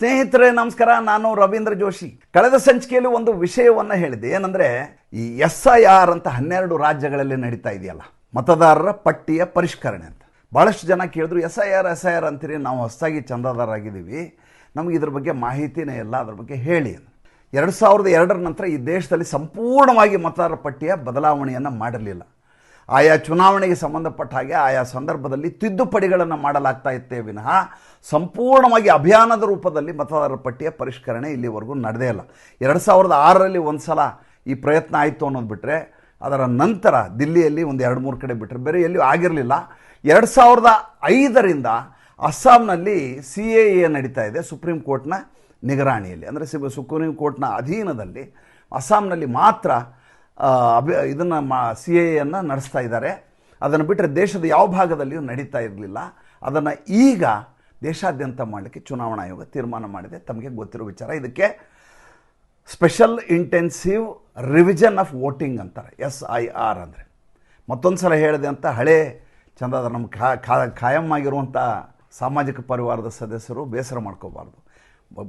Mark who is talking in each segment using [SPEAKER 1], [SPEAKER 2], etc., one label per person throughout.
[SPEAKER 1] ಸ್ನೇಹಿತರೆ, ನಮಸ್ಕಾರ. ನಾನು ರವೀಂದ್ರ ಜೋಶಿ. ಕಳೆದ ಸಂಚಿಕೆಯಲ್ಲಿ ಒಂದು ವಿಷಯವನ್ನು ಹೇಳಿದೆ. ಏನಂದ್ರೆ, ಈ ಎಸ್ ಐ ಆರ್ ಅಂತ ಹನ್ನೆರಡು ರಾಜ್ಯಗಳಲ್ಲಿ ನಡೀತಾ ಇದೆಯಲ್ಲ, ಮತದಾರರ ಪಟ್ಟಿಯ ಪರಿಷ್ಕರಣೆ ಅಂತ. ಭಾಳಷ್ಟು ಜನ ಕೇಳಿದ್ರು S I R S I R ಅಂತೀರಿ, ನಾವು ಹೊಸದಾಗಿ ಚಂದಾದಾರರಾಗಿದ್ದೀವಿ. ನಮಗೆ ಇದ್ರ ಬಗ್ಗೆ ಮಾಹಿತಿನೇ ಇಲ್ಲ, ಅದ್ರ ಬಗ್ಗೆ ಹೇಳಿ ಎರಡು ಸಾವಿರದ ಎರಡರ ನಂತರ ಈ ದೇಶದಲ್ಲಿ ಸಂಪೂರ್ಣವಾಗಿ ಮತದಾರರ ಪಟ್ಟಿಯ ಬದಲಾವಣೆಯನ್ನು ಮಾಡಿರಲಿಲ್ಲ. ಆಯಾ ಚುನಾವಣೆಗೆ ಸಂಬಂಧಪಟ್ಟ ಹಾಗೆ ಆಯಾ ಸಂದರ್ಭದಲ್ಲಿ ತಿದ್ದುಪಡಿಗಳನ್ನು ಮಾಡಲಾಗ್ತಾ ಇತ್ತೇ ವಿನಃ ಸಂಪೂರ್ಣವಾಗಿ ಅಭಿಯಾನದ ರೂಪದಲ್ಲಿ ಮತದಾರರ ಪಟ್ಟಿಯ ಪರಿಷ್ಕರಣೆ ಇಲ್ಲಿವರೆಗೂ ನಡೆದೇ ಇಲ್ಲ. ಎರಡು ಸಾವಿರದ ಆರರಲ್ಲಿ ಒಂದು ಸಲ ಈ ಪ್ರಯತ್ನ ಆಯಿತು ಅನ್ನೋದು ಬಿಟ್ಟರೆ ಅದರ ನಂತರ ದಿಲ್ಲಿಯಲ್ಲಿ ಒಂದು ಎರಡು ಮೂರು ಕಡೆ ಬಿಟ್ಟರೆ ಬೇರೆ ಎಲ್ಲಿಯೂ ಆಗಿರಲಿಲ್ಲ. ಎರಡು ಸಾವಿರದ ಐದರಿಂದ ಅಸ್ಸಾಂನಲ್ಲಿ ಸಿ ಎ ಎ ನಡೀತಾ ಇದೆ, ಸುಪ್ರೀಂ ಕೋರ್ಟ್ನ ನಿಗರಾಣಿಯಲ್ಲಿ. ಅಂದರೆ ಸುಪ್ರೀಂ ಕೋರ್ಟ್ನ ಅಧೀನದಲ್ಲಿ ಅಸ್ಸಾಂನಲ್ಲಿ ಮಾತ್ರ ಅಭಿ, ಇದನ್ನು ಮಾ, ಸಿ ಎ ನಡೆಸ್ತಾ ಇದ್ದಾರೆ. ಅದನ್ನು ಬಿಟ್ಟರೆ ದೇಶದ ಯಾವ ಭಾಗದಲ್ಲಿಯೂ ನಡೀತಾ ಇರಲಿಲ್ಲ. ಅದನ್ನು ಈಗ ದೇಶಾದ್ಯಂತ ಮಾಡಲಿಕ್ಕೆ ಚುನಾವಣಾ ಆಯೋಗ ತೀರ್ಮಾನ ಮಾಡಿದೆ. ತಮಗೆ ಗೊತ್ತಿರೋ ವಿಚಾರ. ಇದಕ್ಕೆ special intensive revision of voting ಅಂತಾರೆ. ಎಸ್ ಐ ಆರ್ ಅಂದರೆ. ಮತ್ತೊಂದು ಸಲ ಹೇಳಿದೆ ಅಂತ ಹಳೆ ಚಂದಾದ ನಮ್ಮ ಖಾ ಖಾಯಂ ಆಗಿರುವಂಥ ಸಾಮಾಜಿಕ ಪರಿವಾರದ ಸದಸ್ಯರು ಬೇಸರ ಮಾಡ್ಕೋಬಾರ್ದು.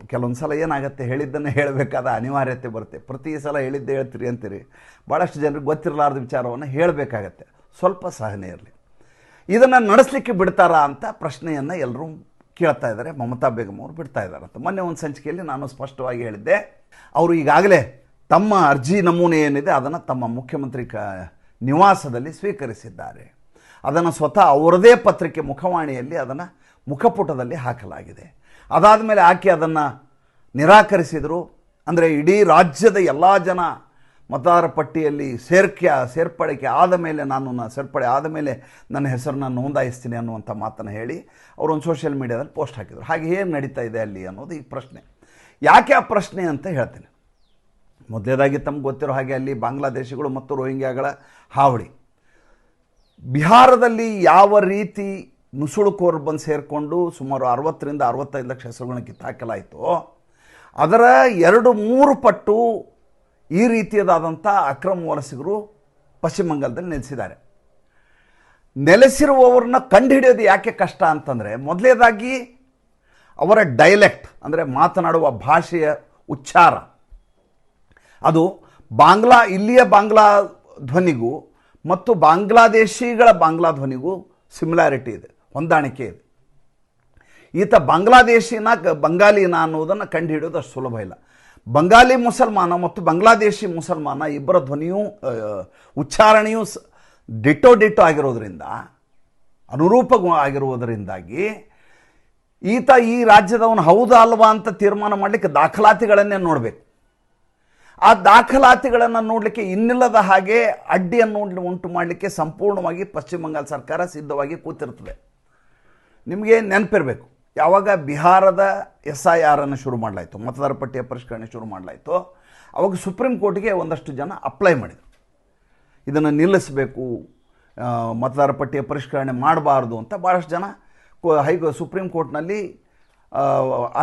[SPEAKER 1] ಕೆಲವೊಂದು ಸಲ ಏನಾಗುತ್ತೆ ಹೇಳಿದ್ದನ್ನು ಹೇಳಬೇಕಾದ ಅನಿವಾರ್ಯತೆ ಬರುತ್ತೆ. ಪ್ರತಿ ಸಲ ಹೇಳಿದ್ದೆ ಹೇಳ್ತೀರಿ ಅಂತೀರಿ. ಭಾಳಷ್ಟು ಜನರಿಗೆ ಗೊತ್ತಿರಲಾರ್ದ ವಿಚಾರವನ್ನು ಹೇಳಬೇಕಾಗತ್ತೆ. ಸ್ವಲ್ಪ ಸಹನೆ ಇರಲಿ. ಇದನ್ನು ನಡೆಸಲಿಕ್ಕೆ ಬಿಡ್ತಾರಾ ಅಂತ ಪ್ರಶ್ನೆಯನ್ನು ಎಲ್ಲರೂ ಕೇಳ್ತಾ ಇದ್ದಾರೆ ಮಮತಾ ಬೇಗಮ್ ಅವರು ಬಿಡ್ತಾ ಇದ್ದಾರೆ ಅಂತ. ಮೊನ್ನೆ ಒಂದು ಸಂಚಿಕೆಯಲ್ಲಿ ನಾನು ಸ್ಪಷ್ಟವಾಗಿ ಹೇಳಿದ್ದೆ. ಅವರು ಈಗಾಗಲೇ ತಮ್ಮ ಅರ್ಜಿ ನಮೂನೆ ಏನಿದೆ ಅದನ್ನು ತಮ್ಮ ಮುಖ್ಯಮಂತ್ರಿ ಕ, ನಿವಾಸದಲ್ಲಿ ಸ್ವೀಕರಿಸಿದ್ದಾರೆ. ಅದನ್ನು ಸ್ವತಃ ಅವರದೇ ಪತ್ರಿಕೆ ಮುಖವಾಣಿಯಲ್ಲಿ ಅದನ್ನು ಮುಖಪುಟದಲ್ಲಿ ಹಾಕಲಾಗಿದೆ. ಅದಾದ ಮೇಲೆ ಆಕೆ ಅದನ್ನು ನಿರಾಕರಿಸಿದರು. ಅಂದರೆ ಇಡೀ ರಾಜ್ಯದ ಎಲ್ಲ ಜನ ಮತದಾರ ಪಟ್ಟಿಯಲ್ಲಿ ಸೇರ್ಕೆ ಸೇರ್ಪಡಿಕೆ ಆದ ಮೇಲೆ ನಾನು ನಾನು ಸೇರ್ಪಡೆ ಆದ ಮೇಲೆ ನನ್ನ ಹೆಸರನ್ನ ನೋಂದಾಯಿಸ್ತೀನಿ ಅನ್ನುವಂಥ ಮಾತನ್ನು ಹೇಳಿ ಅವರೊಂದು ಸೋಷಿಯಲ್ ಮೀಡಿಯಾದಲ್ಲಿ ಪೋಸ್ಟ್ ಹಾಕಿದರು. ಹಾಗೆ ಏನು ನಡೀತಾ ಇದೆ ಅಲ್ಲಿ ಅನ್ನೋದು ಈ ಪ್ರಶ್ನೆ. ಯಾಕೆ ಆ ಪ್ರಶ್ನೆ ಅಂತ ಹೇಳ್ತೇನೆ. ಮೊದಲೇದಾಗಿ ತಮ್ಗೆ ಗೊತ್ತಿರೋ ಹಾಗೆ ಅಲ್ಲಿ ಬಾಂಗ್ಲಾದೇಶಿಗಳು ಮತ್ತು ರೋಹಿಂಗ್ಯಾಗಳ ಹಾವಳಿ. ಬಿಹಾರದಲ್ಲಿ ಯಾವ ರೀತಿ ನುಸುಳುಕೋರು ಬಂದು ಸೇರಿಕೊಂಡು ಸುಮಾರು ಅರವತ್ತರಿಂದ ಅರವತ್ತೈದು ಲಕ್ಷ ಹೆಸರುಗಳನ್ನ ಕಿತ್ತಾಕಲಾಯಿತು. ಅದರ ಎರಡು ಮೂರು ಪಟ್ಟು ಈ ರೀತಿಯದಾದಂಥ ಅಕ್ರಮ ವಲಸಿಗರು ಪಶ್ಚಿಮ ಬಂಗಾಳದಲ್ಲಿ ನೆಲೆಸಿದ್ದಾರೆ. ನೆಲೆಸಿರುವವ್ರನ್ನ ಕಂಡುಹಿಡಿಯೋದು ಯಾಕೆ ಕಷ್ಟ ಅಂತಂದರೆ, ಮೊದಲೇದಾಗಿ ಅವರ ಡೈಲೆಕ್ಟ್ ಅಂದರೆ ಮಾತನಾಡುವ ಭಾಷೆಯ ಉಚ್ಚಾರ. ಅದು ಬಾಂಗ್ಲಾ, ಇಲ್ಲಿಯ ಬಾಂಗ್ಲಾ ಧ್ವನಿಗೂ ಮತ್ತು ಬಾಂಗ್ಲಾದೇಶಿಗಳ ಬಾಂಗ್ಲಾ ಧ್ವನಿಗೂ ಸಿಮಿಲಾರಿಟಿ ಇದೆ. ಹೊಂದಾಣಿಕೆ ಇದೆ. ಈತ ಬಾಂಗ್ಲಾದೇಶಿನ ಬಂಗಾಲಿನ ಅನ್ನೋದನ್ನು ಕಂಡುಹಿಡಿಯೋದು ಅಷ್ಟು ಸುಲಭ ಇಲ್ಲ. ಬಂಗಾಲಿ ಮುಸಲ್ಮಾನ ಮತ್ತು ಬಾಂಗ್ಲಾದೇಶಿ ಮುಸಲ್ಮಾನ ಇಬ್ಬರ ಧ್ವನಿಯೂ ಉಚ್ಚಾರಣೆಯೂ ಡಿಟೋ ಡಿಟೋ ಆಗಿರೋದ್ರಿಂದ ಅನುರೂಪ ಆಗಿರುವುದರಿಂದಾಗಿ ಈತ ಈ ರಾಜ್ಯದವನು ಹೌದಾ ಅಲ್ವಾ ಅಂತ ತೀರ್ಮಾನ ಮಾಡಲಿಕ್ಕೆ ದಾಖಲಾತಿಗಳನ್ನೇ ನೋಡಬೇಕು. ಆ ದಾಖಲಾತಿಗಳನ್ನು ನೋಡಲಿಕ್ಕೆ ಇನ್ನಿಲ್ಲದ ಹಾಗೆ ಅಡ್ಡಿಯನ್ನು ಉಂಟು ಮಾಡಲಿಕ್ಕೆ ಸಂಪೂರ್ಣವಾಗಿ ಪಶ್ಚಿಮ ಬಂಗಾಳ ಸರ್ಕಾರ ಸಿದ್ಧವಾಗಿ ಕೂತಿರ್ತದೆ ನಿಮಗೆ ನೆನಪಿರಬೇಕು. ಯಾವಾಗ ಬಿಹಾರದ ಎಸ್ ಐ ಆರನ್ನು ಶುರು ಮಾಡಲಾಯಿತು, ಮತದಾರ ಪಟ್ಟಿಯ ಪರಿಷ್ಕರಣೆ ಶುರು ಮಾಡಲಾಯಿತು, ಅವಾಗ ಸುಪ್ರೀಂ ಕೋರ್ಟ್ಗೆ ಒಂದಷ್ಟು ಜನ ಅಪ್ಲೈ ಮಾಡಿದರು. ಇದನ್ನು ನಿಲ್ಲಿಸಬೇಕು ಮತದಾರ ಪಟ್ಟಿಯ ಪರಿಷ್ಕರಣೆ ಮಾಡಬಾರ್ದು ಅಂತ ಭಾಳಷ್ಟು ಜನ ಹೈ, ಸುಪ್ರೀಂ ಕೋರ್ಟ್ನಲ್ಲಿ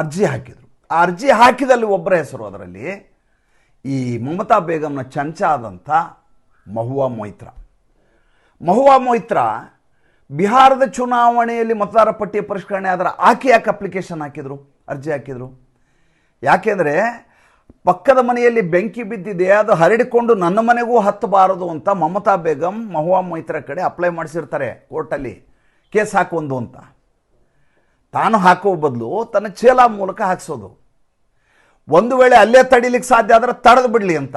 [SPEAKER 1] ಅರ್ಜಿ ಹಾಕಿದರು. ಆ ಅರ್ಜಿ ಹಾಕಿದಲ್ಲಿ ಒಬ್ಬರ ಹೆಸರು ಅದರಲ್ಲಿ, ಈ ಮಮತಾ ಬೇಗಮ್ನ ಚಂಚಾದಂಥ ಮಹುವಾ ಮೊಯ್ತ್ರ. ಮಹುವಾ ಮೊಯ್ತ್ರಾ ಬಿಹಾರದ ಚುನಾವಣೆಯಲ್ಲಿ ಮತದಾರ ಪಟ್ಟಿಯ ಪರಿಷ್ಕರಣೆ ಆದರೆ ಆಕೆ ಯಾಕೆ ಅಪ್ಲಿಕೇಶನ್ ಹಾಕಿದರು? ಅರ್ಜಿ ಹಾಕಿದರು? ಯಾಕೆಂದರೆ ಪಕ್ಕದ ಮನೆಯಲ್ಲಿ ಬೆಂಕಿ ಬಿದ್ದಿದೆ, ಅದು ಹರಡಿಕೊಂಡು ನನ್ನ ಮನೆಗೂ ಹತ್ತಬಾರದು ಅಂತ ಮಮತಾ ಬೇಗಂ, ಮಹುವಾ ಮೈತ್ರ ಕಡೆ ಅಪ್ಲೈ ಮಾಡಿಸಿರ್ತಾರೆ ಕೋರ್ಟಲ್ಲಿ. ಕೇಸ್ ಹಾಕೊಂದು ಅಂತ. ತಾನು ಹಾಕೋ ಬದಲು ತನ್ನ ಚೇಲ ಮೂಲಕ ಹಾಕಿಸೋದು. ಒಂದು ವೇಳೆ ಅಲ್ಲೇ ತಡಿಲಿಕ್ಕೆ ಸಾಧ್ಯ ಆದರೆ ತಡೆದು ಬಿಡಲಿ ಅಂತ.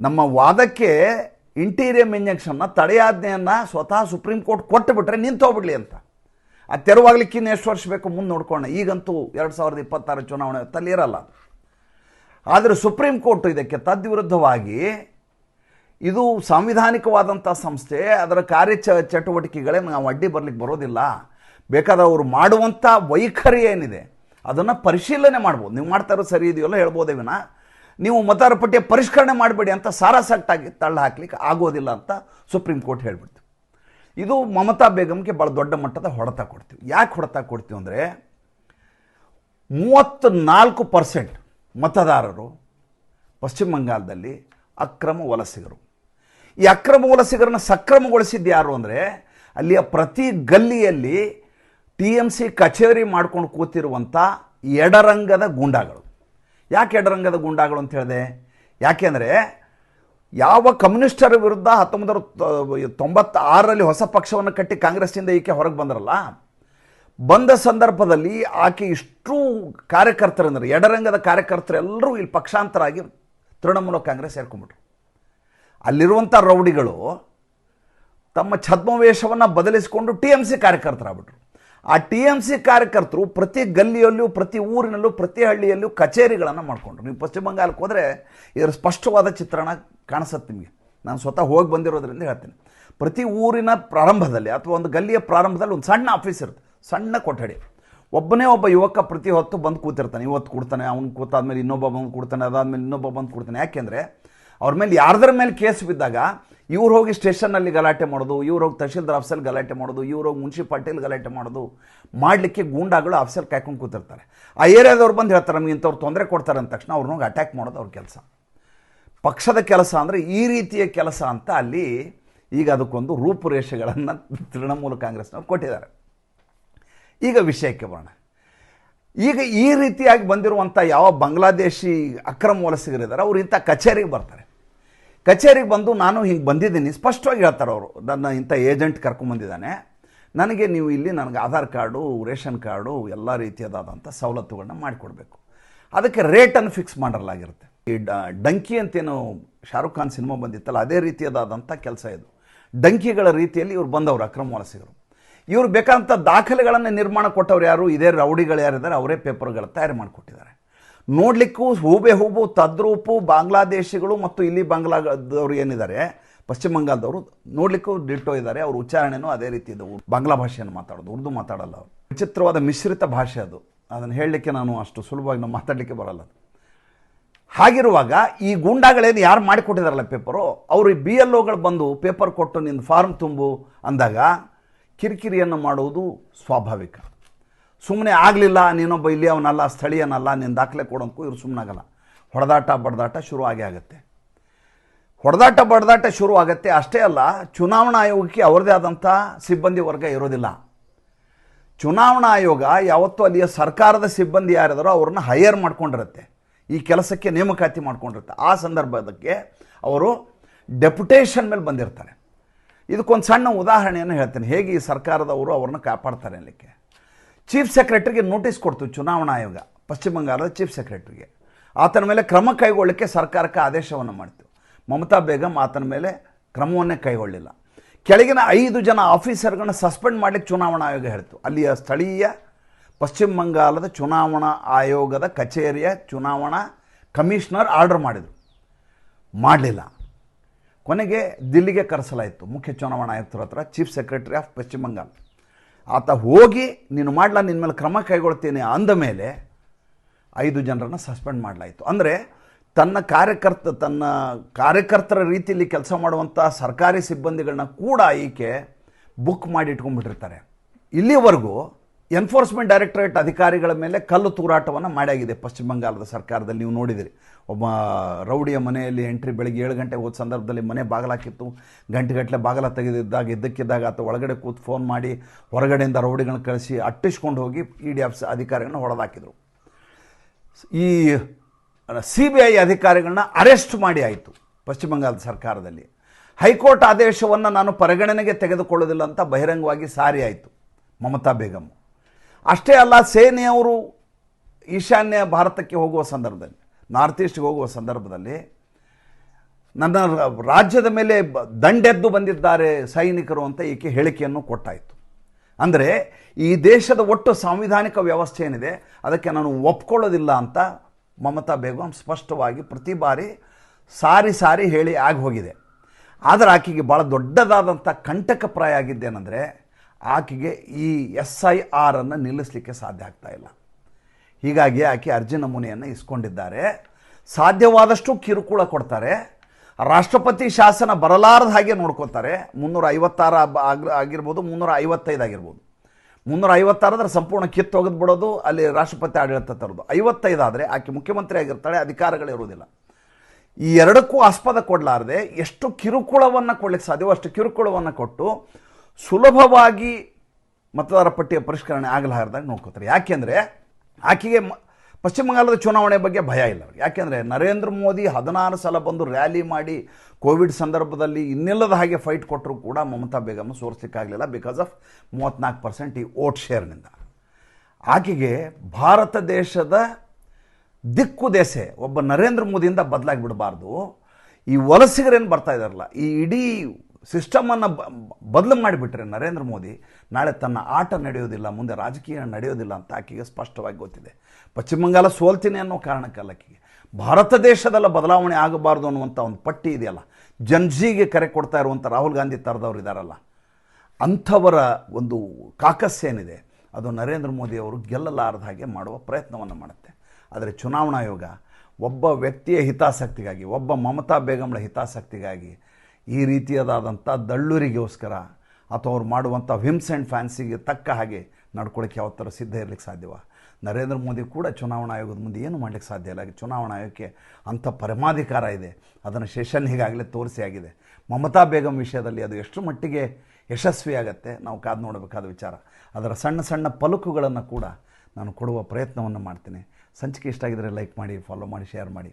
[SPEAKER 1] ನಮ್ಮ ವಾದಕ್ಕೆ ಇಂಟೀರಿಯಮ್ ಇಂಜೆಕ್ಷನ್ನ ತಡೆಯಾಜ್ಞೆಯನ್ನು ಸ್ವತಃ ಸುಪ್ರೀಂ ಕೋರ್ಟ್ ಕೊಟ್ಟು ನಿಂತೋಗ್ಬಿಡ್ಲಿ ಅಂತ. ಆ ತೆರವಾಗ್ಲಿಕ್ಕೆ ಇನ್ನು ಎಷ್ಟು ವರ್ಷ ಬೇಕು ಮುಂದೆ ನೋಡ್ಕೋಣ ಈಗಂತೂ ಎರಡು ಸಾವಿರದ ಇಪ್ಪತ್ತಾರು ಚುನಾವಣೆ ತಲ್ಲಿ ಇರಲ್ಲ. ಆದರೆ ಸುಪ್ರೀಂ ಕೋರ್ಟ್ ಇದಕ್ಕೆ ತದ್ವಿರುದ್ಧವಾಗಿ ಇದು ಸಾಂವಿಧಾನಿಕವಾದಂಥ ಸಂಸ್ಥೆ, ಅದರ ಕಾರ್ಯ ಚ ಚಟುವಟಿಕೆಗಳೇ ನಾವು ಅಡ್ಡಿ ಬರಲಿಕ್ಕೆ ಬರೋದಿಲ್ಲ. ಬೇಕಾದ ಅವರು ಮಾಡುವಂಥ ವೈಖರಿ ಏನಿದೆ, ಅದನ್ನು ಪರಿಶೀಲನೆ ಮಾಡ್ಬೋದು. ನೀವು ಮಾಡ್ತಾ ಇರೋದು ಸರಿ ಇದೆಯಲ್ಲ ಹೇಳ್ಬೋದೇ ವಿನ. ನೀವು ಮತದಾರ ಪಟ್ಟಿಯ ಪರಿಷ್ಕರಣೆ ಮಾಡಬೇಡಿ ಅಂತ ಸಾರಾಸಟ್ಟಾಗಿ ತಳ್ಳ ಹಾಕ್ಲಿಕ್ಕೆ ಆಗೋದಿಲ್ಲ ಅಂತ ಸುಪ್ರೀಂ ಕೋರ್ಟ್ ಹೇಳ್ಬಿಡ್ತು. ಇದು ಮಮತಾ ಬೇಗಮ್ಗೆ ಭಾಳ ದೊಡ್ಡ ಮಟ್ಟದ ಹೊಡೆತ ಕೊಡ್ತೀವಿ. ಯಾಕೆ ಹೊಡೆತ ಕೊಡ್ತೀವಿ ಅಂದರೆ ಮೂವತ್ತು ನಾಲ್ಕು ಪರ್ಸೆಂಟ್ ಮತದಾರರು ಪಶ್ಚಿಮ ಬಂಗಾಳದಲ್ಲಿ ಅಕ್ರಮ ವಲಸಿಗರು. ಈ ಅಕ್ರಮ ವಲಸಿಗರನ್ನು ಸಕ್ರಮಗೊಳಿಸಿದ್ದು ಯಾರು ಅಂದರೆ ಅಲ್ಲಿಯ ಪ್ರತಿ ಗಲ್ಲಿಯಲ್ಲಿ ಟಿ ಎಂ ಸಿ ಕಚೇರಿ ಮಾಡ್ಕೊಂಡು ಕೂತಿರುವಂಥ ಎಡರಂಗದ ಗೂಂಡಾಗಳು. ಯಾಕೆ ಎಡರಂಗದ ಗೂಂಡಾಗಳು ಅಂತ ಹೇಳಿದೆ? ಯಾಕೆಂದರೆ ಯಾವ ಕಮ್ಯುನಿಸ್ಟರ ವಿರುದ್ಧ ಹತ್ತೊಂಬತ್ತರ ತೊಂಬತ್ತಾರರಲ್ಲಿ ಹೊಸ ಪಕ್ಷವನ್ನು ಕಟ್ಟಿ ಕಾಂಗ್ರೆಸ್ನಿಂದ ಈಕೆ ಹೊರಗೆ ಬಂದ್ರಲ್ಲ, ಬಂದ ಸಂದರ್ಭದಲ್ಲಿ ಆಕೆ ಇಷ್ಟು ಕಾರ್ಯಕರ್ತರಂದ್ರೆ, ಎಡರಂಗದ ಕಾರ್ಯಕರ್ತರೆಲ್ಲರೂ ಇಲ್ಲಿ ಪಕ್ಷಾಂತರಾಗಿ ತೃಣಮೂಲ ಕಾಂಗ್ರೆಸ್ ಸೇರ್ಕೊಂಡ್ಬಿಟ್ರು. ಅಲ್ಲಿರುವಂಥ ರೌಡಿಗಳು ತಮ್ಮ ಛದ್ಮವೇಷವನ್ನು ಬದಲಿಸಿಕೊಂಡು ಟಿ ಎಂ ಸಿ ಕಾರ್ಯಕರ್ತರಾಗ್ಬಿಟ್ರು. ಆ ಟಿ ಎಂ ಸಿ ಕಾರ್ಯಕರ್ತರು ಪ್ರತಿ ಗಲ್ಲಿಯಲ್ಲೂ, ಪ್ರತಿ ಊರಿನಲ್ಲೂ, ಪ್ರತಿ ಹಳ್ಳಿಯಲ್ಲೂ ಕಚೇರಿಗಳನ್ನು ಮಾಡಿಕೊಂಡ್ರು. ನೀವು ಪಶ್ಚಿಮ ಬಂಗಾಲಕ್ಕೆ ಹೋದರೆ ಇದರ ಸ್ಪಷ್ಟವಾದ ಚಿತ್ರಣ ಕಾಣಿಸುತ್ತೆ ನಿಮಗೆ. ನಾನು ಸ್ವತಃ ಹೋಗಿ ಬಂದಿರೋದ್ರಿಂದ ಹೇಳ್ತೀನಿ. ಪ್ರತಿ ಊರಿನ ಪ್ರಾರಂಭದಲ್ಲಿ ಅಥವಾ ಒಂದು ಗಲ್ಲಿಯ ಪ್ರಾರಂಭದಲ್ಲಿ ಒಂದು ಸಣ್ಣ ಆಫೀಸ್ ಇರುತ್ತೆ. ಸಣ್ಣ ಕೊಠಡಿ. ಒಬ್ಬನೇ ಒಬ್ಬ ಯುವಕ ಪ್ರತಿ ಹೊತ್ತು ಬಂದು ಕೂತಿರ್ತಾನೆ. ಇವತ್ತು ಕೊಡ್ತಾನೆ, ಅವ್ನು ಕೂತಾದ್ಮೇಲೆ ಇನ್ನೊಬ್ಬ ಬಂದು ಕೂಡ್ತಾನೆ, ಅದಾದ್ಮೇಲೆ ಇನ್ನೊಬ್ಬ ಬಂದು ಕೂಡ್ತಾನೆ. ಯಾಕೆಂದರೆ ಅವ್ರ ಮೇಲೆ ಯಾರ್ದ್ರ ಮೇಲೆ ಕೇಸ್ ಬಿದ್ದಾಗ ಇವ್ರು ಹೋಗಿ ಸ್ಟೇಷನ್ನಲ್ಲಿ ಗಲಾಟೆ ಮಾಡೋದು, ಇವ್ರು ಹೋಗಿ ತಹಶೀಲ್ದಾರ್ ಆಫೀಸಲ್ಲಿ ಗಲಾಟೆ ಮಾಡೋದು, ಇವ್ರು ಹೋಗಿ ಮುನ್ಸಿಪಾಲ್ಟಿಯಲ್ಲಿ ಗಲಾಟೆ ಮಾಡೋದು, ಮಾಡಲಿಕ್ಕೆ ಗೂಂಡಾಗಳು ಆಫೀಸಲ್ಲಿ ಕಾಯ್ಕೊಂಡು ಕೂತಿರ್ತಾರೆ. ಆ ಏರಿಯಾದವ್ರು ಬಂದು ಹೇಳ್ತಾರೆ, ನಮ್ಗೆ ಇಂಥವ್ರು ತೊಂದರೆ ಕೊಡ್ತಾರೆ ಅಂದ ತಕ್ಷಣ ಅವ್ರನ್ನ ಹೋಗಿ ಅಟ್ಯಾಕ್ ಮಾಡೋದು ಅವ್ರ ಕೆಲಸ. ಪಕ್ಷದ ಕೆಲಸ ಅಂದರೆ ಈ ರೀತಿಯ ಕೆಲಸ ಅಂತ ಅಲ್ಲಿ ಈಗ ಅದಕ್ಕೊಂದು ರೂಪುರೇಷೆಗಳನ್ನು ತೃಣಮೂಲ ಕಾಂಗ್ರೆಸ್ನವ್ರು ಕೊಟ್ಟಿದ್ದಾರೆ. ಈಗ ವಿಷಯಕ್ಕೆ ಬರೋಣ. ಈಗ ಈ ರೀತಿಯಾಗಿ ಬಂದಿರುವಂಥ ಯಾವ ಬಾಂಗ್ಲಾದೇಶಿ ಅಕ್ರಮ ವಲಸಿಗರಿದ್ದಾರೆ, ಅವ್ರು ಇಂಥ ಕಚೇರಿಗೆ ಬರ್ತಾರೆ. ಕಚೇರಿಗೆ ಬಂದು ನಾನು ಹಿಂಗೆ ಬಂದಿದ್ದೀನಿ. ಸ್ಪಷ್ಟವಾಗಿ ಹೇಳ್ತಾರೆ ಅವರು. ನನ್ನ ಇಂಥ ಏಜೆಂಟ್ ಕರ್ಕೊಂಬಂದಿದ್ದಾನೆ ನನಗೆ ನೀವು ಇಲ್ಲಿ ನನಗೆ ಆಧಾರ್ ಕಾರ್ಡು, ರೇಷನ್ ಕಾರ್ಡು, ಎಲ್ಲ ರೀತಿಯಾದಂಥ ಸವಲತ್ತುಗಳನ್ನ ಮಾಡಿಕೊಡ್ಬೇಕು. ಅದಕ್ಕೆ ರೇಟನ್ನು ಫಿಕ್ಸ್ ಮಾಡಲಾಗಿರುತ್ತೆ. ಈ ಡಂಕಿ ಅಂತೇನು ಶಾರುಖ್ ಖಾನ್ ಸಿನಿಮಾ ಬಂದಿತ್ತಲ್ಲ, ಅದೇ ರೀತಿಯಾದಂಥ ಕೆಲಸ ಇದು. ಡಂಕಿಗಳ ರೀತಿಯಲ್ಲಿ ಇವ್ರು ಬಂದವರು ಅಕ್ರಮ ವಲಸಿಗರು ಇವ್ರು ಬೇಕಾದಂಥ ದಾಖಲೆಗಳನ್ನು ನಿರ್ಮಾಣ ಕೊಟ್ಟವ್ರು ಯಾರು? ಇದೇ ರೌಡಿಗಳು ಯಾರಿದ್ದಾರೆ, ಅವರೇ ಪೇಪರ್ಗಳ ತಯಾರು ಮಾಡಿಕೊಟ್ಟಿದ್ದಾರೆ. ನೋಡಲಿಕ್ಕೂ ಹೂಬೆ ಹೂಬು, ತದ್ರೂಪು ಬಾಂಗ್ಲಾದೇಶಿಗಳು ಮತ್ತು ಇಲ್ಲಿ ಬಾಂಗ್ಲಾದವರು ಏನಿದ್ದಾರೆ, ಪಶ್ಚಿಮ ಬಂಗಾಲದವರು ನೋಡಲಿಕ್ಕೂ ಡಿಟ್ಟೋ ಇದ್ದಾರೆ. ಅವ್ರ ಉಚ್ಚಾರಣೆನೂ ಅದೇ ರೀತಿ ಇದೆ. ಬಾಂಗ್ಲಾ ಭಾಷೆಯನ್ನು ಮಾತಾಡೋದು, ಉರ್ದು ಮಾತಾಡಲ್ಲ ಅವರು. ವಿಚಿತ್ರವಾದ ಮಿಶ್ರಿತ ಭಾಷೆ ಅದು. ಅದನ್ನು ಹೇಳಲಿಕ್ಕೆ ನಾನು ಅಷ್ಟು ಸುಲಭವಾಗಿ ನಾವು ಮಾತಾಡಲಿಕ್ಕೆ ಬರಲ್ಲ ಹಾಗಿರುವಾಗ ಈ ಗೂಂಡಾಗಳೇನು ಯಾರು ಮಾಡಿಕೊಟ್ಟಿದಾರಲ್ಲ ಪೇಪರು? ಅವರು ಬಿ ಎಲ್ ಒಗಳು ಬಂದು ಪೇಪರ್ ಕೊಟ್ಟು ನಿನ್ನ ಫಾರ್ಮ್ ತುಂಬು ಅಂದಾಗ ಕಿರಿಕಿರಿಯನ್ನು ಮಾಡುವುದು ಸ್ವಾಭಾವಿಕ. ಸುಮ್ಮನೆ ಆಗಲಿಲ್ಲ, ನೀನೊಬ್ಬ ಇಲ್ಲಿ ಅವನಲ್ಲ ಸ್ಥಳೀಯನಲ್ಲ, ನೀನು ದಾಖಲೆ ಕೊಡೋಕ್ಕೂ ಇವ್ರು ಸುಮ್ಮನಾಗಲ್ಲ ಹೊಡೆದಾಟ, ಬಡದಾಟ ಶುರು ಆಗೇ ಆಗುತ್ತೆ. ಹೊಡೆದಾಟ, ಬಡದಾಟ ಶುರು ಆಗುತ್ತೆ. ಅಷ್ಟೇ ಅಲ್ಲ, ಚುನಾವಣಾ ಆಯೋಗಕ್ಕೆ ಅವರದೇ ಆದಂಥ ಸಿಬ್ಬಂದಿ ವರ್ಗ ಇರೋದಿಲ್ಲ. ಚುನಾವಣಾ ಆಯೋಗ ಯಾವತ್ತೂ ಅಲ್ಲಿಯ ಸರ್ಕಾರದ ಸಿಬ್ಬಂದಿ ಯಾರಿದಾರೋ ಅವ್ರನ್ನ ಹೈಯರ್ ಮಾಡ್ಕೊಂಡಿರುತ್ತೆ. ಈ ಕೆಲಸಕ್ಕೆ ನೇಮಕಾತಿ ಮಾಡ್ಕೊಂಡಿರುತ್ತೆ. ಆ ಸಂದರ್ಭದಕ್ಕೆ ಅವರು ಡೆಪ್ಯುಟೇಷನ್ ಮೇಲೆ ಬಂದಿರ್ತಾರೆ. ಇದಕ್ಕೊಂದು ಸಣ್ಣ ಉದಾಹರಣೆಯನ್ನು ಹೇಳ್ತೇನೆ. ಹೇಗೆ ಈ ಸರ್ಕಾರದವರು ಅವ್ರನ್ನ ಕಾಪಾಡ್ತಾರೆ ಅನ್ನಲಿಕ್ಕೆ. ಚೀಫ್ ಸೆಕ್ರೆಟರಿಗೆ ನೋಟಿಸ್ ಕೊಡ್ತು ಚುನಾವಣಾ ಆಯೋಗ, ಪಶ್ಚಿಮ ಬಂಗಾಳದ ಚೀಫ್ ಸೆಕ್ರೆಟರಿಗೆ. ಆತನ ಮೇಲೆ ಕ್ರಮ ಕೈಗೊಳ್ಳಕ್ಕೆ ಸರ್ಕಾರಕ್ಕೆ ಆದೇಶವನ್ನು ಮಾಡಿತು ಮಮತಾ ಬೇಗಂ ಆತನ ಮೇಲೆ ಕ್ರಮವನ್ನೇ ಕೈಗೊಳ್ಳಿಲ್ಲ. ಕೆಳಗಿನ ಐದು ಜನ ಆಫೀಸರ್ಗಳನ್ನ ಸಸ್ಪೆಂಡ್ ಮಾಡಲಿಕ್ಕೆ ಚುನಾವಣಾ ಆಯೋಗ ಹೇಳ್ತು. ಅಲ್ಲಿಯ ಸ್ಥಳೀಯ ಪಶ್ಚಿಮ ಬಂಗಾಳದ ಚುನಾವಣಾ ಆಯೋಗದ ಕಚೇರಿಯ ಚುನಾವಣಾ ಕಮಿಷನರ್ ಆರ್ಡರ್ ಮಾಡಿದರು. ಮಾಡಲಿಲ್ಲ. ಕೊನೆಗೆ ದಿಲ್ಲಿಗೆ ಕರೆಸಲಾಯಿತು. ಮುಖ್ಯ ಚುನಾವಣಾ ಆಯುಕ್ತರ ಹತ್ರ ಚೀಫ್ ಸೆಕ್ರೆಟರಿ ಆಫ್ ಪಶ್ಚಿಮ ಬಂಗಾಳ. ಆತ ಹೋಗಿ, ನೀನು ಮಾಡಲ ನಿನ್ನ ಮೇಲೆ ಕ್ರಮ ಕೈಗೊಳ್ತೇನೆ ಅಂದ ಮೇಲೆ ಐದು ಜನರನ್ನು ಸಸ್ಪೆಂಡ್ ಮಾಡಲಾಯಿತು. ಅಂದರೆ ತನ್ನ ಕಾರ್ಯಕರ್ತ, ತನ್ನ ಕಾರ್ಯಕರ್ತರ ರೀತಿಯಲ್ಲಿ ಕೆಲಸ ಮಾಡುವಂಥ ಸರ್ಕಾರಿ ಸಿಬ್ಬಂದಿಗಳನ್ನ ಕೂಡ ಈಕೆ ಬುಕ್ ಮಾಡಿ ಇಟ್ಕೊಂಡ್ಬಿಟ್ಟಿರ್ತಾರೆ ಇಲ್ಲಿವರೆಗೂ ಎನ್ಫೋರ್ಸ್ಮೆಂಟ್ ಡೈರೆಕ್ಟರೇಟ್ ಅಧಿಕಾರಿಗಳ ಮೇಲೆ ಕಲ್ಲು ತೂರಾಟವನ್ನು ಮಾಡಾಗಿದೆ ಪಶ್ಚಿಮ ಬಂಗಾಳದ ಸರ್ಕಾರದಲ್ಲಿ ನೀವು ನೋಡಿದಿರಿ. ಒಬ್ಬ ರೌಡಿಯ ಮನೆಯಲ್ಲಿ ಎಂಟ್ರಿ ಬೆಳಗ್ಗೆ ಏಳು ಗಂಟೆ ಹೋದ ಸಂದರ್ಭದಲ್ಲಿ ಮನೆ ಬಾಗಿಲಾಕಿತ್ತು. ಗಂಟೆಗಟ್ಟಲೆ ಬಾಗಲ ತೆಗೆದಿದ್ದಾಗ ಇದ್ದಕ್ಕಿದ್ದಾಗ ಆತ ಒಳಗಡೆ ಕೂತು ಫೋನ್ ಮಾಡಿ ಹೊರಗಡೆಯಿಂದ ರೌಡಿಗಳನ್ನ ಕಳಿಸಿ ಅಟ್ಟಿಸ್ಕೊಂಡು ಹೋಗಿ ಇ ಡಿ ಆಫೀಸ್ ಅಧಿಕಾರಿಗಳನ್ನ ಹೊಡೆದಾಕಿದರು. ಈ ಸಿ ಬಿ ಐ ಅಧಿಕಾರಿಗಳನ್ನ ಅರೆಸ್ಟ್ ಮಾಡಿ ಆಯಿತು ಪಶ್ಚಿಮ ಬಂಗಾಳದ ಸರ್ಕಾರದಲ್ಲಿ. ಹೈಕೋರ್ಟ್ ಆದೇಶವನ್ನು ನಾನು ಪರಿಗಣನೆಗೆ ತೆಗೆದುಕೊಳ್ಳೋದಿಲ್ಲ ಅಂತ ಬಹಿರಂಗವಾಗಿ ಸಾರಿ ಆಯಿತು ಮಮತಾ ಬೇಗಂ. ಅಷ್ಟೇ ಅಲ್ಲ, ಸೇನೆಯವರು ಈಶಾನ್ಯ ಭಾರತಕ್ಕೆ ಹೋಗುವ ಸಂದರ್ಭದಲ್ಲಿ. ನಾರ್ತ್ ಈಸ್ಟ್ಗೆ ಹೋಗುವ ಸಂದರ್ಭದಲ್ಲಿ ನನ್ನ ರಾಜ್ಯದ ಮೇಲೆ ದಂಡೆದ್ದು ಬಂದಿದ್ದಾರೆ ಸೈನಿಕರು ಅಂತ ಈಕೆ ಹೇಳಿಕೆಯನ್ನು ಕೊಟ್ಟಾಯಿತು. ಅಂದರೆ ಈ ದೇಶದ ಒಟ್ಟು ಸಾಂವಿಧಾನಿಕ ವ್ಯವಸ್ಥೆ ಏನಿದೆ, ಅದಕ್ಕೆ ನಾನು ಒಪ್ಕೊಳ್ಳೋದಿಲ್ಲ ಅಂತ ಮಮತಾ ಬೇಗಂ ಸ್ಪಷ್ಟವಾಗಿ ಪ್ರತಿ ಬಾರಿ ಸಾರಿ ಸಾರಿ ಹೇಳಿ ಆಗಿ ಹೋಗಿದೆ. ಆದರೆ ಆಕೆಗೆ ಭಾಳ ದೊಡ್ಡದಾದಂಥ ಕಂಟಕಪ್ರಾಯ ಆಗಿದ್ದೇನೆಂದರೆ, ಆಕೆಗೆ ಈ ಎಸ್ ಐ ಆರನ್ನು ನಿಲ್ಲಿಸಲಿಕ್ಕೆ ಸಾಧ್ಯ ಆಗ್ತಾ ಇಲ್ಲ. ಹೀಗಾಗಿ ಆಕೆ ಅರ್ಜಿ ನಮೂನೆಯನ್ನು ಇಸ್ಕೊಂಡಿದ್ದಾರೆ. ಸಾಧ್ಯವಾದಷ್ಟು ಕಿರುಕುಳ ಕೊಡ್ತಾರೆ. ರಾಷ್ಟ್ರಪತಿ ಶಾಸನ ಬರಲಾರದ ಹಾಗೆ ನೋಡ್ಕೋತಾರೆ ಮುನ್ನೂರ ಐವತ್ತಾರು ಆಗಿರ್ಬೋದು ಮುನ್ನೂರ ಐವತ್ತೈದು ಆಗಿರ್ಬೋದು. ಮುನ್ನೂರ ಐವತ್ತಾರದ್ರೆ ಸಂಪೂರ್ಣ ಕಿತ್ತೊಗೆದು ಬಿಡೋದು, ಅಲ್ಲಿ ರಾಷ್ಟ್ರಪತಿ ಆಡಳಿತ ತರೋದು. ಐವತ್ತೈದು ಆದರೆ ಆಕೆ ಮುಖ್ಯಮಂತ್ರಿ ಆಗಿರ್ತಾಳೆ ಅಧಿಕಾರಗಳಿರುವುದಿಲ್ಲ ಈ ಎರಡಕ್ಕೂ ಆಸ್ಪದ ಕೊಡಲಾರದೆ ಎಷ್ಟು ಕಿರುಕುಳವನ್ನು ಕೊಡಲಿಕ್ಕೆ ಸಾಧ್ಯವೋ ಅಷ್ಟು ಕಿರುಕುಳವನ್ನು ಕೊಟ್ಟು ಸುಲಭವಾಗಿ ಮತದಾರ ಪಟ್ಟಿಯ ಪರಿಷ್ಕರಣೆ ಆಗಲಾರ್ದಾಗ ನೋಡ್ಕೋತಾರೆ. ಯಾಕೆಂದರೆ ಆಕೆಗೆ ಪಶ್ಚಿಮ ಬಂಗಾಳದ ಚುನಾವಣೆ ಬಗ್ಗೆ ಭಯ ಇಲ್ಲ ಅವ್ರಿಗೆ. ಯಾಕೆಂದರೆ ನರೇಂದ್ರ ಮೋದಿ ಹದಿನಾರು ಸಲ ಬಂದು ರ್ಯಾಲಿ ಮಾಡಿ ಕೋವಿಡ್ ಸಂದರ್ಭದಲ್ಲಿ ಇನ್ನಿಲ್ಲದ ಹಾಗೆ ಫೈಟ್ ಕೊಟ್ಟರು ಕೂಡ ಮಮತಾ ಬೇಗಮ್ ಸೋರಿಸಲಿಕ್ಕಾಗಲಿಲ್ಲ ಬಿಕಾಸ್ ಆಫ್ ಮೂವತ್ತ್ನಾಲ್ಕು ಪರ್ಸೆಂಟ್ ಈ ಓಟ್ ಶೇರ್ನಿಂದ ಆಕೆಗೆ ಭಾರತ ದೇಶದ ದಿಕ್ಕು ದೇಸೆ, ಒಬ್ಬ ನರೇಂದ್ರ ಮೋದಿಯಿಂದ ಬದಲಾಗಿ ಬಿಡಬಾರ್ದು ಈ ವಲಸಿಗರೇನು ಬರ್ತಾ ಇದ್ದಾರಲ್ಲ ಈ ಇಡೀ ಸಿಸ್ಟಮನ್ನು ಬದಲು ಮಾಡಿಬಿಟ್ರೆ ನರೇಂದ್ರ ಮೋದಿ ನಾಳೆ ತನ್ನ ಆಟ ನಡೆಯೋದಿಲ್ಲ, ಮುಂದೆ ರಾಜಕೀಯ ನಡೆಯೋದಿಲ್ಲ ಅಂತ ಆಕೆಗೆ ಸ್ಪಷ್ಟವಾಗಿ ಗೊತ್ತಿದೆ. ಪಶ್ಚಿಮ ಬಂಗಾಲ ಸೋಲ್ತೀನಿ ಅನ್ನೋ ಕಾರಣಕ್ಕಲ್ಲ ಆಕೆಗೆ. ಭಾರತ ದೇಶದಲ್ಲ ಬದಲಾವಣೆ ಆಗಬಾರ್ದು ಅನ್ನುವಂಥ ಒಂದು ಪಟ್ಟಿ ಇದೆಯಲ್ಲ. ಜನ್ಜಿಗೆ ಕರೆ ಕೊಡ್ತಾ ಇರುವಂಥ ರಾಹುಲ್ ಗಾಂಧಿ ಥರದವ್ರು ಇದ್ದಾರಲ್ಲ ಅಂಥವರ ಒಂದು ಕಾಕಸ್ ಏನಿದೆ, ಅದು ನರೇಂದ್ರ ಮೋದಿ ಅವರು ಗೆಲ್ಲಲಾರದ ಹಾಗೆ ಮಾಡುವ ಪ್ರಯತ್ನವನ್ನು ಮಾಡುತ್ತೆ. ಆದರೆ ಚುನಾವಣಾ ಆಯೋಗ ಒಬ್ಬ ವ್ಯಕ್ತಿಯ ಹಿತಾಸಕ್ತಿಗಾಗಿ, ಒಬ್ಬ ಮಮತಾ ಬೇಗಂಳ ಹಿತಾಸಕ್ತಿಗಾಗಿ ಈ ರೀತಿಯಾದಂಥ ದಳ್ಳುರಿಗೋಸ್ಕರ ಅಥವಾ ಅವ್ರು ಮಾಡುವಂಥ ವಿಮ್ಸ್ ಆ್ಯಂಡ್ ಫ್ಯಾನ್ಸಿಗೆ ತಕ್ಕ ಹಾಗೆ ನಡ್ಕೊಳ್ಳೋಕ್ಕೆ ಯಾವ ಥರ ಸಿದ್ಧ ಇರಲಿಕ್ಕೆ ಸಾಧ್ಯವ? ನರೇಂದ್ರ ಮೋದಿ ಕೂಡ ಚುನಾವಣಾ ಆಯೋಗದ ಮುಂದೆ ಏನು ಮಾಡಲಿಕ್ಕೆ ಸಾಧ್ಯ ಇಲ್ಲ. ಚುನಾವಣಾ ಆಯೋಗಕ್ಕೆ ಅಂಥ ಪರಮಾಧಿಕಾರ ಇದೆ. ಅದನ್ನು ಶೇಷನ್ ಹೀಗಾಗಲೇ ತೋರಿಸಿ ಆಗಿದೆ. ಮಮತಾ ಬೇಗಂ ವಿಷಯದಲ್ಲಿ ಅದು ಎಷ್ಟು ಮಟ್ಟಿಗೆ ಯಶಸ್ವಿಯಾಗತ್ತೆ ನಾವು ಕಾದು ನೋಡಬೇಕಾದ ವಿಚಾರ. ಅದರ ಸಣ್ಣ ಸಣ್ಣ ಪಲುಕುಗಳನ್ನು ಕೂಡ ನಾನು ಕೊಡುವ ಪ್ರಯತ್ನವನ್ನು ಮಾಡ್ತೀನಿ. ಸಂಚಿಕೆ ಇಷ್ಟ ಆಗಿದ್ದರೆ ಲೈಕ್ ಮಾಡಿ ಫಾಲೋ ಮಾಡಿ ಶೇರ್ ಮಾಡಿ.